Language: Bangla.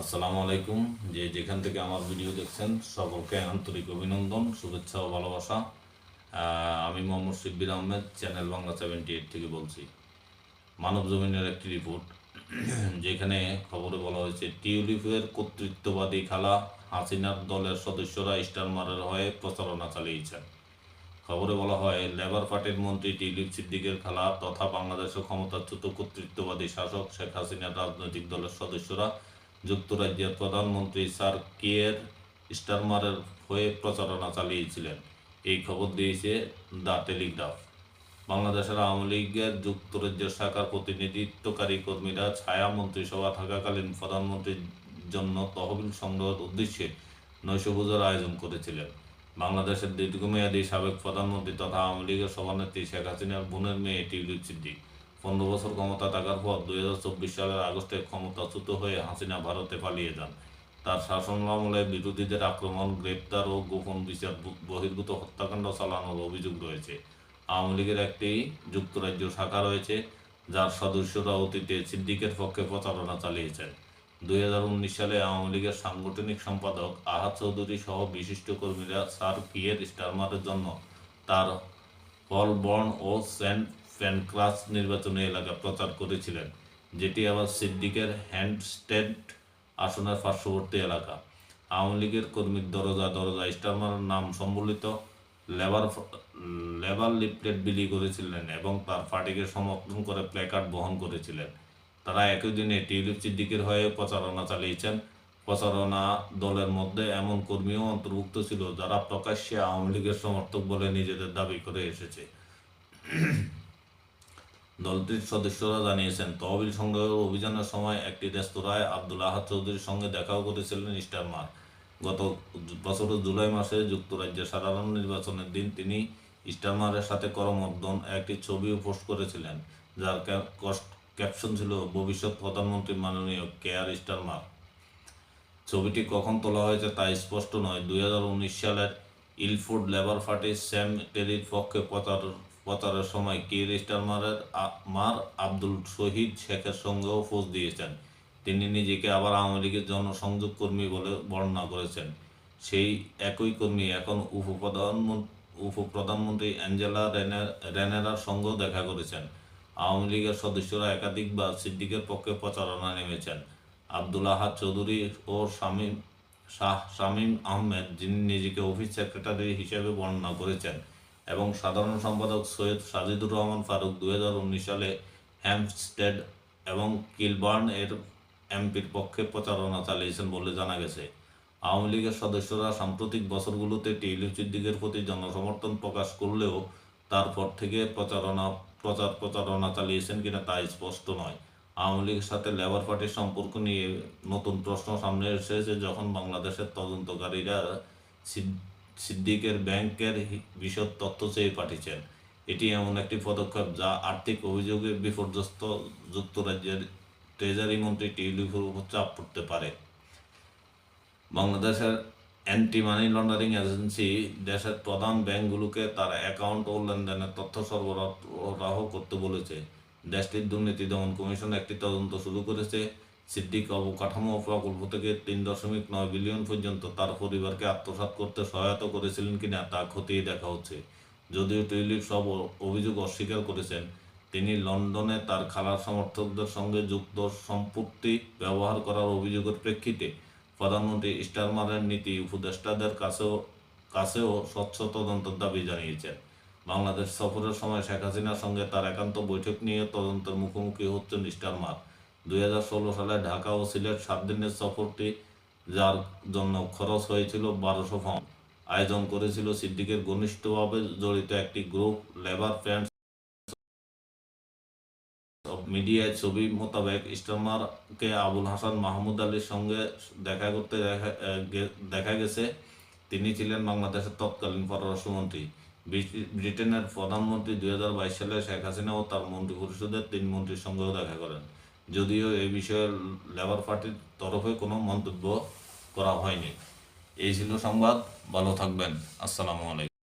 আসসালামু আলাইকুম। যে যেখান থেকে আমার ভিডিও দেখছেন, সকলকে আন্তরিক অভিনন্দন, শুভেচ্ছা ও ভালোবাসা। আমি Mohammad Shibbir Ahmed, channel Bangla seventy eight থেকে বলছি। মানব জমিনের একটি রিপোর্ট, যেখানে খবরে বলা হয়েছে, টিউলিপের কর্তৃত্ববাদী খেলা হাসিনার দলের সদস্যরা স্টারমারের হয়ে প্রচারণা চালিয়েছেন। খবরে বলা হয়, লেবার পার্টির মন্ত্রী টিউলিপ সিদ্দিকের খেলা তথা বাংলাদেশের ক্ষমতাচ্যুত কর্তৃত্ববাদী শাসক শেখ হাসিনার রাজনৈতিক দলের সদস্যরা যুক্তরাজ্যের প্রধানমন্ত্রী স্যার কিয়ের স্টারমারের হয়ে প্রচারণা চালিয়েছিলেন। এই খবর দিয়েছে দ্য টেলিগ্রাফ। বাংলাদেশের আওয়ামী লীগের যুক্তরাজ্যের শাখার প্রতিনিধিত্বকারী কর্মীরা ছায়া মন্ত্রিসভা থাকাকালীন প্রধানমন্ত্রীর জন্য তহবিল সংগ্রহের উদ্দেশ্যে নৈশভোজের আয়োজন করেছিলেন। বাংলাদেশের দীর্ঘমেয়াদী সাবেক প্রধানমন্ত্রী তথা আওয়ামী লীগের সভানেত্রী শেখ হাসিনার বোনের মেয়ে টিউলিপ সিদ্দিক। পনেরো বছর ক্ষমতা থাকার পর দুই হাজার চব্বিশ সালের আগস্টে ক্ষমতাচ্যুত হয়ে হাসিনা ভারতে পালিয়ে যান। তার শাসনামলে বিরোধীদের আক্রমণ, গ্রেপ্তার ও গোপন বিচার বহির্ভূত হত্যাকাণ্ড চালানোর অভিযোগ রয়েছে। আওয়ামী লীগের একটি যুক্তরাজ্য শাখা রয়েছে, যার সদস্যরা অতীতে সিদ্দিকের পক্ষে প্রচারণা চালিয়েছেন। দুই হাজার উনিশ সালে আওয়ামী লীগের সাংগঠনিক সম্পাদক আহাদ চৌধুরী সহ বিশিষ্ট কর্মীরা স্যার কিয়ের স্টারমারের জন্য তার হলবর্ন ও সেন্ট প্যানক্রাস নির্বাচনী এলাকা প্রচার করেছিলেন, যেটি আবার সিদ্দিকের হ্যান্ডস্টেড আসনের পার্শ্ববর্তী এলাকা। আওয়ামী লীগের কর্মীর দরজা দরজা স্টারমারের নাম সম্বলিত লেবার লেবার লিফলেট বিলি করেছিলেন এবং তার পার্টিকে সমর্থন করে প্ল্যাকার্ড বহন করেছিলেন। তারা একই দিনে টিউলিপ সিদ্দিকের হয়ে প্রচারণা চালিয়েছেন। প্রচারণা দলের মধ্যে এমন কর্মীও অন্তর্ভুক্ত ছিল যারা প্রকাশ্যে আওয়ামী লীগের সমর্থক বলে নিজেদের দাবি করে এসেছে। দলটির সদস্যরা জানিয়েছেন, তহবিল সংগ্রহের অভিযানের সময় একটি রেস্তোরাঁয় আব্দুল আহাদ চৌধুরীর সঙ্গে দেখাও করেছিলেন স্টারমার গত বছরের জুলাই মাসে যুক্তরাজ্যের সাধারণ নির্বাচনের দিন তিনি স্টারমারের সাথে করমর্দন একটি ছবিও পোস্ট করেছিলেন, যার ক্যাপ- ক্যাপশন ছিল, ভবিষ্যৎ প্রধানমন্ত্রী মাননীয় কেয়ার স্টারমার ছবিটি কখন তোলা হয়েছে তা স্পষ্ট নয়। দুই সালের ইলফুড লেবার পার্টি স্যাম টেরির পক্ষে প্রচার প্রচারের সময় কির স্টারমারের মার আব্দুল শহীদ শেখের সঙ্গেও পোজ দিয়েছেন। তিনি নিজেকে আবার আওয়ামী লীগের জনসংযোগ কর্মী বলে বর্ণনা করেছেন। সেই একই কর্মী এখন উপপ্রধানমন্ত্রী উপপ্রধানমন্ত্রী অ্যাঞ্জেলা রেনে, রেনেরার সঙ্গেও দেখা করেছেন। আওয়ামী লীগের সদস্যরা একাধিকবার সিদ্দিকের পক্ষে প্রচারণা নেমেছেন। আব্দুল আহাদ চৌধুরী ও শামীম, শাহ শামীম আহমেদ, যিনি নিজেকে অফিস সেক্রেটারি হিসেবে বর্ণনা করেছেন। এবং সাধারণ সম্পাদক সৈয়দ সাজিদুর রহমান ফারুক দুই হাজার উনিশ সালে হ্যাম্পস্টেড এবং কিলবার্ন এর এমপির পক্ষে প্রচারণা চালিয়েছেন বলে জানা গেছে। আওয়ামী লীগের সদস্যরা সাম্প্রতিক বছরগুলোতে টিউলিপ সিদ্দিকের প্রতি জনসমর্থন প্রকাশ করলেও তারপর থেকে প্রচারণা, প্রচার প্রচারণা চালিয়েছেন কিনা তা স্পষ্ট নয়। আওয়ামী লীগের সাথে লেবার পার্টির সম্পর্ক নিয়ে নতুন প্রশ্ন সামনে এসেছে যখন বাংলাদেশের তদন্তকারীরা সিদ্দিকের ব্যাংকের বিশদ তথ্য চেয়ে পাঠিয়েছেন। এটি এমন একটি পদক্ষেপ যা আর্থিক অভিযোগে বিপর্যস্ত যুক্তরাজ্যের ট্রেজারি মন্ত্রী টিউলিপের উপর চাপ পড়তে পারে। বাংলাদেশের অ্যান্টি মানি লন্ডারিং এজেন্সি দেশের প্রধান ব্যাংকগুলোকে তার অ্যাকাউন্ট ও লেনদেনের তথ্য সরবরাহ করতে বলেছে। দেশটির দুর্নীতি দমন কমিশন একটি তদন্ত শুরু করেছে। সিদ্দিক অবকাঠামো প্রকল্প থেকে তিন দশমিক নয় বিলিয়ন পর্যন্ত তার পরিবারকে আত্মসাৎ করতে সহায়তা করেছিলেন কিনা তা খতিয়ে দেখা হচ্ছে। যদিও টিউলিপ সব অভিযোগ অস্বীকার করেছেন, তিনি লন্ডনে তার খালার সমর্থকদের সঙ্গে যুক্ত সম্পত্তি ব্যবহার করার অভিযোগের প্রেক্ষিতে প্রধানমন্ত্রী স্টারমারের নীতি উপদেষ্টাদের কাছেও কাছেও স্বচ্ছ তদন্তের দাবি জানিয়েছেন। বাংলাদেশ সফরের সময় শেখ হাসিনার সঙ্গে তার একান্ত বৈঠক নিয়ে তদন্তের মুখোমুখি হচ্ছেন স্টারমার। দুই হাজার ষোলো সালে ঢাকা ও সিলেট সাত দিনের সফরটি, যার জন্য খরচ হয়েছিল বারোশো পাউন্ড। আয়োজন করেছিল সিদ্দিকের ঘনিষ্ঠভাবে জড়িত একটি গ্রুপ, লেবার ফ্রেন্ডস মিডিয়ায় ছবি মোতাবেক স্টারমারকে আবুল হাসান মাহমুদ আলীর সঙ্গে দেখা করতে দেখা গেছে। তিনি ছিলেন বাংলাদেশের তৎকালীন পররাষ্ট্রমন্ত্রী ব্রিটেনের প্রধানমন্ত্রী দুই হাজার বাইশ সালে শেখ হাসিনা ও তার মন্ত্রী পরিষদের তিন মন্ত্রীর সঙ্গেও দেখা করেন। যদিও এই বিষয়ে লেবার পার্টির তরফে কোনো মন্তব্য করা হয়নি। এই ছিল সংবাদ, ভালো থাকবেন। আসসালামু আলাইকুম।